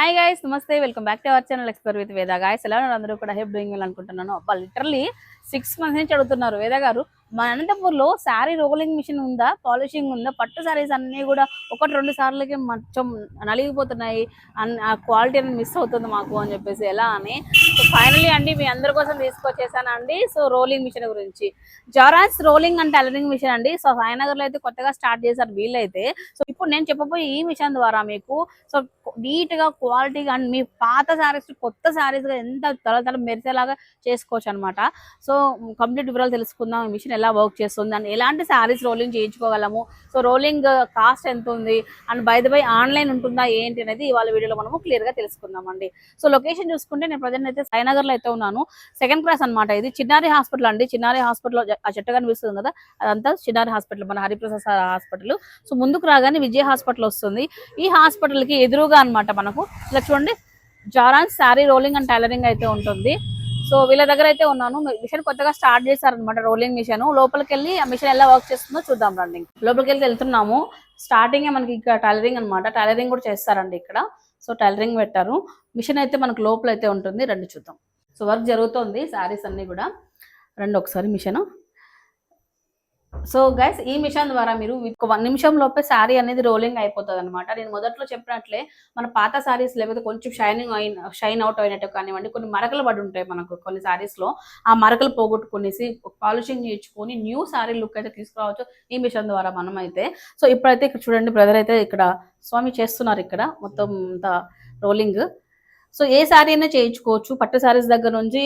Hi guys నమస్తే. Welcome back to our channel ఎక్స్పర్ with Veda guys ఎలా అందరూ కూడా హెల్ప్ డూయింగ్ వెల్ అనుకుంటున్నాను. వాళ్ళు లిటరలీ సిక్స్ మంత్స్ నుంచి అడుగుతున్నారు. వేద గారు మన అనంతపూర్లో శారీ రోలింగ్ మిషన్ ఉందా? పాలిషింగ్ ఉందా? పట్టు శారీస్ అన్నీ కూడా ఒకటి రెండు సార్లకి మొత్తం నలిగిపోతున్నాయి. అన్ ఆ క్వాలిటీ అనేది మిస్ అవుతుంది మాకు అని చెప్పేసి ఎలా అని. సో ఫైనలీ అండి మీ అందరి కోసం తీసుకొచ్చేసానండి. సో రోలింగ్ మిషన్ గురించి. జారాస్ రోలింగ్ అండ్ టైలరింగ్ మిషన్ అండి. సో సాయినగర్లో అయితే కొత్తగా స్టార్ట్ చేశారు వీళ్ళైతే. సో ఇప్పుడు నేను చెప్పబోయే ఈ మిషన్ ద్వారా మీకు సో నీట్గా క్వాలిటీగా అండ్ మీ పాత శారీస్ కొత్త శారీస్గా ఎంత తల తల మెరిసేలాగా చేసుకోవచ్చు అనమాట సో కంప్లీట్ వివరాలు తెలుసుకుందాం. ఈ మిషన్ ఎలా వర్క్ చేస్తుంది? అండ్ ఎలాంటి శారీస్ రోలింగ్ చేయించుకోగలము? సో రోలింగ్ కాస్ట్ ఎంత ఉంది? And by the by online ఉంటుందా? ఏంటి అనేది ఇవాళ వీడియోలో మనము క్లియర్గా తెలుసుకుందాం అండి సో లొకేషన్ చూసుకుంటే నేను ప్రజెంట్ అయితే సాయినగర్లో అయితే ఉన్నాను. సెకండ్ క్లాస్ అన్నమాట ఇది. చిన్నారి హాస్పిటల్ అండి. చిన్నారి హాస్పిటల్ ఆ చెట్టు కనిపిస్తుంది కదా? అదంతా చిన్నారి హాస్పిటల్ మన హరిప్రసాద్ హాస్పిటల్. సో ముందుకు రాగానే విజయ హాస్పిటల్ వస్తుంది. ఈ హాస్పిటల్కి ఎదురుగా అన్నమాట మనకు. ఇలా చూడండి జారాన్ శారీ రోలింగ్ అండ్ టైలరింగ్ అయితే ఉంటుంది. సో వీళ్ళ దగ్గర అయితే ఉన్నాను. మిషన్ కొత్తగా స్టార్ట్ చేశారనమాట రోలింగ్ మిషన్. లోపలికి వెళ్ళి ఆ మిషన్ ఎలా వర్క్ చేస్తుందో చూద్దాం రండి. లోపలికి వెళ్ళి వెళ్తున్నాము స్టార్టింగ్ మనకి ఇక్కడ టైలరింగ్ అన్నమాట. టైలరింగ్ కూడా చేస్తారండి ఇక్కడ. సో టైలరింగ్ పెట్టారు. మిషన్ అయితే మనకు లోపల అయితే ఉంటుంది. రండి చూద్దాం. సో వర్క్ జరుగుతుంది శారీస్ అన్ని కూడా. రండి ఒకసారి మిషన్. సో గైస్ ఈ మిషన్ ద్వారా మీరు ఒక వన్ నిమిషం లోపే శారీ అనేది రోలింగ్ అయిపోతుంది అనమాట నేను మొదట్లో చెప్పినట్లే మన పాత శారీస్ లేకపోతే కొంచెం షైనింగ్ అయిన షైన్ అవుట్ అయినట్టు కానివ్వండి కొన్ని మరకలు పడి ఉంటాయి మనకు కొన్ని శారీస్లో ఆ మరకలు పోగొట్టుకునేసి పాలిషింగ్ చేయించుకొని న్యూ శారీ లుక్ అయితే తీసుకురావచ్చు ఈ మిషన్ ద్వారా మనం అయితే సో ఇప్పుడైతే ఇక్కడ చూడండి బ్రదర్ అయితే ఇక్కడ స్వామి చేస్తున్నారు ఇక్కడ. మొత్తం రోలింగ్ సో ఏ శారీ అయినా చేయించుకోవచ్చు. పట్టు శారీస్ దగ్గర నుంచి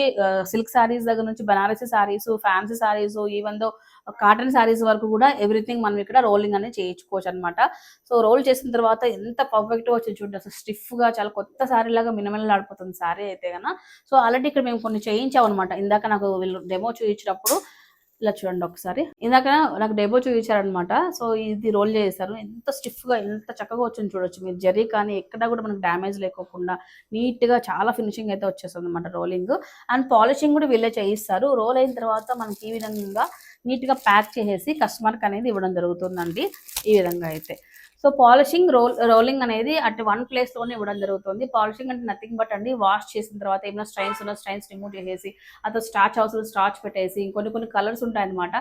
సిల్క్ శారీస్ దగ్గర నుంచి Banarasi saris fancy saris even though cotton saris వరకు కూడా ఎవ్రీథింగ్ మనం ఇక్కడ రోలింగ్ అనేది చేయించుకోవచ్చు అనమాట సో రోల్ చేసిన తర్వాత ఎంత పర్ఫెక్ట్ వచ్చి వచ్చింది చూడండి. అసలు స్టిఫ్గా చాలా కొత్త శారీ లాగా మినిమల్ ఆడిపోతుంది శారీ అయితే కన్నా సో ఆల్రెడీ ఇక్కడ మేము కొన్ని చేయించాం అనమాట ఇందాక నాకు వీళ్ళు డెమో చూపించినప్పుడు ఇలా చూడండి ఒకసారి. ఇందాక నాకు డెబో చూపించారనమాట. సో ఇది రోల్ చేశారు. ఎంత స్టిఫ్గా ఎంత చక్కగా వచ్చింది చూడొచ్చు. మీరు జరీ కానీ ఎక్కడ కూడా మనకు డ్యామేజ్ లేకోకుండా నీట్గా చాలా ఫినిషింగ్ అయితే వచ్చేస్తుంది అనమాట రోలింగ్ అండ్ పాలిషింగ్ కూడా వీళ్ళే చేయిస్తారు. రోల్ అయిన తర్వాత మనకి ఈ విధంగా నీట్గా ప్యాక్ చేసేసి కస్టమర్కి అనేది ఇవ్వడం జరుగుతుందండి. ఈ విధంగా అయితే. సో పాలిషింగ్ రోల్ రోలింగ్ అనేది అటు వన్ ప్లేస్లోనే ఇవ్వడం జరుగుతుంది. పాలిషింగ్ అంటే నథింగ్ బట్ అండి వాష్ చేసిన తర్వాత ఏమైనా స్ట్రైన్స్ ఉన్న స్ట్రైన్స్ రిమూవ్ చేసేసి అతో స్టార్చ్ హౌస్ స్టార్చ్ పెట్టేసి ఇంకొన్ని కొన్ని కలర్స్ ఉంటాయన్నమాట.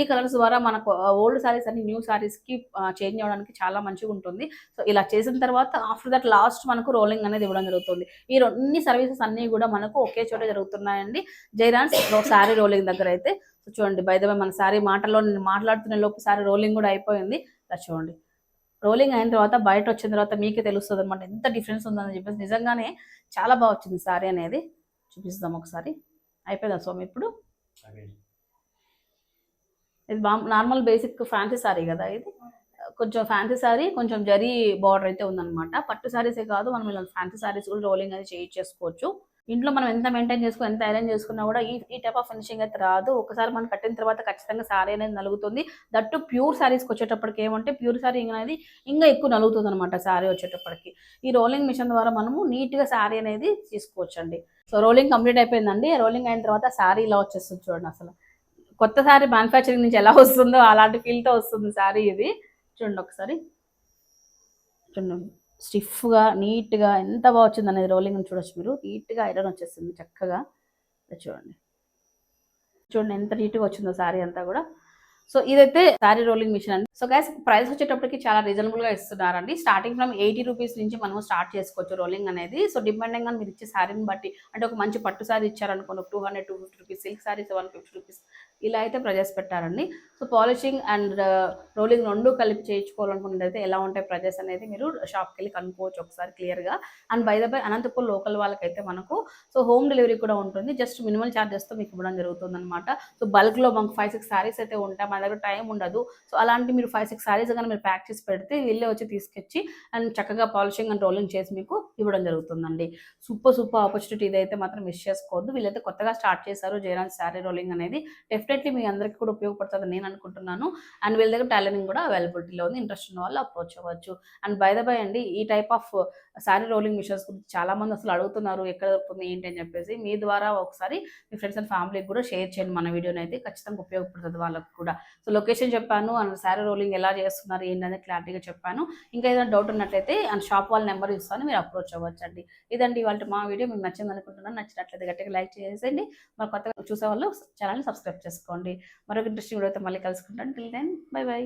ఈ కలర్స్ ద్వారా మనకు ఓల్డ్ సారీస్ అన్ని న్యూ సారీస్కి చేంజ్ అవ్వడానికి చాలా మంచిగా ఉంటుంది. సో ఇలా చేసిన తర్వాత ఆఫ్టర్ దట్ లాస్ట్ మనకు రోలింగ్ అనేది ఇవ్వడం జరుగుతుంది. ఈ అన్ని సర్వీసెస్ అన్ని కూడా మనకు ఒకే చోట జరుగుతున్నాయండి. జైరాన్స్ శారీ రోలింగ్ దగ్గర అయితే. సో చూడండి బై ద మన శారీ మాటలో నేను మాట్లాడుతున్న లోపు శారీ రోలింగ్ కూడా అయిపోయింది. చూడండి. రోలింగ్ అయిన తర్వాత బయట వచ్చిన తర్వాత మీకే తెలుస్తుంది అనమాట ఎంత డిఫరెన్స్ ఉందని చెప్పేసి నిజంగానే చాలా బాగా వచ్చింది శారీ అనేది. చూపిస్తాం ఒకసారి. అయిపోయిందా స్వామి ఇప్పుడు? ఇది బా నార్మల్ బేసిక్ ఫ్యాన్సీ శారీ కదా ఇది. కొంచెం ఫ్యాన్సీ శారీ కొంచెం జరీ బార్డర్ అయితే ఉందన్నమాట. పట్టు శారీసే కాదు మనం ఇలా ఫ్యాన్సీ శారీస్ కూడా రోలింగ్ అది చేయించేసుకోవచ్చు. ఇంట్లో మనం ఎంత మెయింటైన్ చేసుకుని ఎంత ఐరన్ చేసుకున్నా కూడా ఈ ఈ టైప్ ఆఫ్ ఫినిషింగ్ అయితే రాదు. ఒకసారి మనం కట్టిన తర్వాత ఖచ్చితంగా శారీ అనేది నలుగుతుంది. దట్టు ప్యూర్ శారీస్కి వచ్చేటప్పటికి ఏమంటే ప్యూర్ శారీ అనేది ఇంకా ఎక్కువ నలుగుతుంది అనమాట శారీ వచ్చేటప్పటికి. ఈ రోలింగ్ మిషన్ ద్వారా మనము నీట్గా శారీ అనేది తీసుకోవచ్చండి. సో రోలింగ్ కంప్లీట్ అయిపోయిందండి. రోలింగ్ అయిన తర్వాత శారీ ఇలా వచ్చేస్తుంది చూడండి అసలు. కొత్త శారీ మ్యానుఫ్యాక్చరింగ్ నుంచి ఎలా వస్తుందో అలాంటి ఫీల్తో వస్తుంది శారీ ఇది. చూడండి ఒకసారి. చూడండి. స్టిఫ్గా నీట్గా ఎంత బాగా వచ్చింది అనేది రోలింగ్ చూడొచ్చు మీరు. నీట్గా ఐరన్ వచ్చేస్తుంది చక్కగా. చూడండి. చూడండి ఎంత నీట్గా వచ్చిందో శారీ అంతా కూడా. సో ఇదైతే శారీ రోలింగ్ మిషన్ అండి. సో గైస్ ప్రైస్ వచ్చేటప్పటికి చాలా రీజనబుల్గా ఇస్తున్నారండి. స్టార్టింగ్ ఫ్రమ్ ఎయిటీ రూపీస్ నుంచి మనం స్టార్ట్ చేసుకోవచ్చు రోలింగ్ అనేది. సో డిపెండింగ్ ఆన్ మీరు ఇచ్చే శారీని బట్టి అంటే ఒక మంచి పట్టు శారీ ఇచ్చారనుకోండి two hundred two fifty rupees silk sari seven fifty rupees ఇలా అయితే ప్రైజెస్ పెట్టారండి సో పాలిషింగ్ అండ్ రోలింగ్ రెండు కలిపి చేయించుకోవాలనుకున్నట్లయితే ఎలా ఉంటాయి ప్రైజెస్ అనేది మీరు షాప్కి వెళ్ళి కనుక్కోవచ్చు ఒకసారి క్లియర్గా. And by the by Anantapur local వాళ్ళకైతే మనకు సో హోమ్ డెలివరీ కూడా ఉంటుంది. జస్ట్ మినిమల్ ఛార్జెస్తో మీకు ఇవ్వడం జరుగుతుంది అనమాట సో బల్క్లో మనకు ఫైవ్ సిక్స్ శారీస్ అయితే ఉంటాయి. మన దగ్గర టైం ఉండదు. సో అలాంటి మీరు ఫైవ్ సిక్స్ శారీస్ కానీ మీరు ప్యాక్ చేసి పెడితే వీళ్ళే వచ్చి తీసుకొచ్చి అండ్ చక్కగా పాలిషింగ్ అండ్ రోలింగ్ చేసి మీకు ఇవ్వడం జరుగుతుందండి. సూపర్ సూపర్ ఆపర్చునిటీ ఇదైతే మాత్రం మిస్ చేసుకోవద్దు. వీళ్ళైతే కొత్తగా స్టార్ట్ చేశారు. జయరాజ్ శారీ రోలింగ్ అనేది డెఫినెట్లీ మీ అందరికీ కూడా ఉపయోగపడుతుంది నేను అనుకుంటున్నాను. అండ్ వీళ్ళ దగ్గర టైలరింగ్ కూడా అవైలబిలిటీలో ఉంది. ఇంట్రెస్ట్ ఉన్న వాళ్ళు అప్రోచ్ అవ్వచ్చు. అండ్ బై ద బై అండి ఈ type of sari rolling machines గురించి చాలా మంది అసలు అడుగుతున్నారు ఎక్కడ దొరుకుతుంది ఏంటి అని చెప్పేసి. మీ ద్వారా ఒకసారి మీ ఫ్రెండ్స్ అండ్ ఫ్యామిలీకి కూడా షేర్ చేయండి మన వీడియోని అయితే. ఖచ్చితంగా ఉపయోగపడుతుంది వాళ్ళకి కూడా. సో లొకేషన్ చెప్పాను అండ్ శారీ రోలింగ్ ఎలా చేస్తున్నారు ఏంటనేది క్లారిటీగా చెప్పాను. ఇంకా ఏదైనా డౌట్ ఉన్నట్లయితే అండ్ షాప్ వాళ్ళ నెంబర్ ఇస్తాను మీరు అప్రోచ్ అవ్వచ్చు అండి ఇదండి వాళ్ళ మా వీడియో మీకు నచ్చింది అనుకుంటున్నాను. నచ్చినట్లయితే గట్టిగా లైక్ చేసేయండి. మరి కొత్తగా చూసే వాళ్ళు ఛానల్ని సబ్స్క్రైబ్ చేసుకోండి. చేసుకోండి. మరొక ఇంట్రెస్టింగ్ వీడియోతో మళ్ళీ కలుసుకుంటాను టిల్ దెన్ బై బై